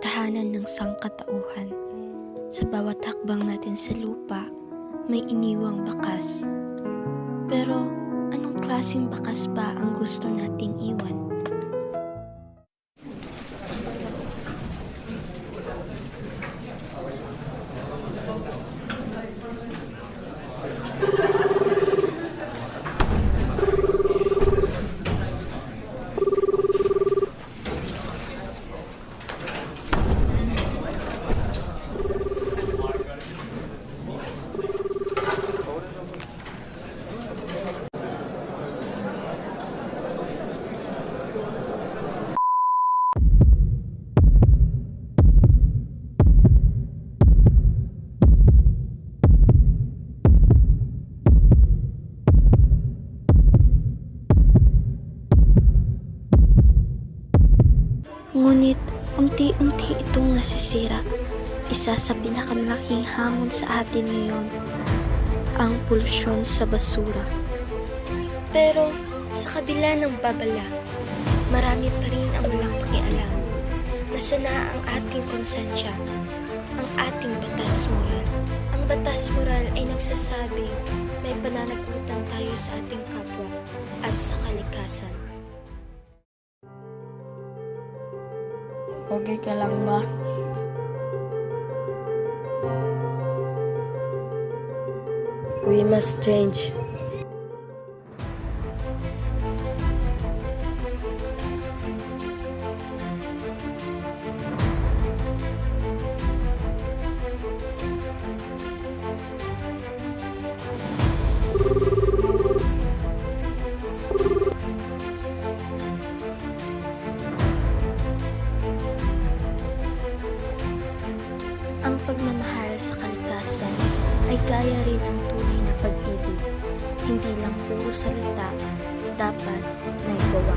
tahanan ng sangkatauhan. Sa bawat hakbang natin sa lupa, may iniwang bakas. Pero anong klaseng bakas ba ang gusto nating iwan? Ngunit unti-unti itong nasisira. Isa sa pinakamalaking hamon sa atin ngayon, ang polusyon sa basura. Pero sa kabila ng babala, marami pa rin ang walang pakialam. Nasa na ang ating konsensya, ang ating batas moral. Ang batas moral ay nagsasabing may pananagutan tayo sa ating kapwa at sa kalikasan. Okay ka lang ba? We must change. Pagmamahal sa kalikasan ay gaya rin ng tunay na pag-ibig. Hindi lang puro salita, dapat may gawa.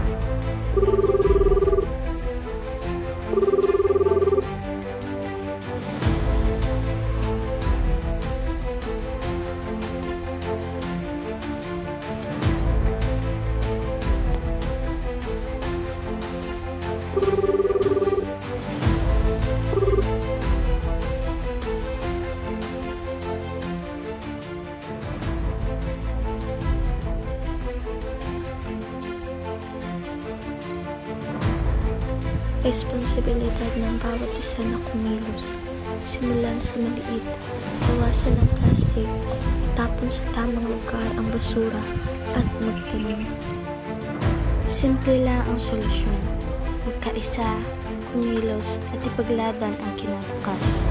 Responsibilidad ng bawat isa na kumilos. Simulan sa maliit, bawasan ng plastic, tapon sa tamang lugar ang basura, at magtanim. Simple lang ang solusyon. Magkaisa, kumilos, at ipaglaban ang kinabukasan.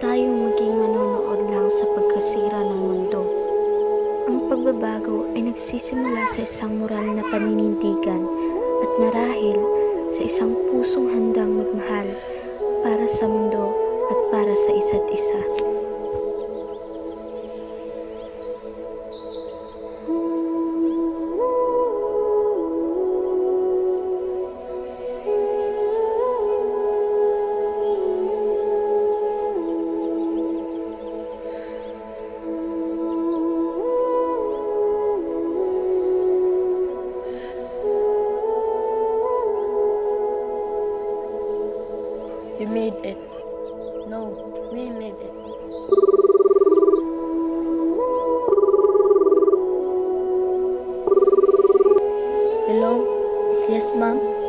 Tayong maging manonood lang sa pagkasira ng mundo. Ang pagbabago ay nagsisimula sa isang moral na paninindigan at marahil sa isang pusong handang magmahal para sa mundo at para sa isa't isa. You made it. No, we made it. Hello? Yes, ma'am?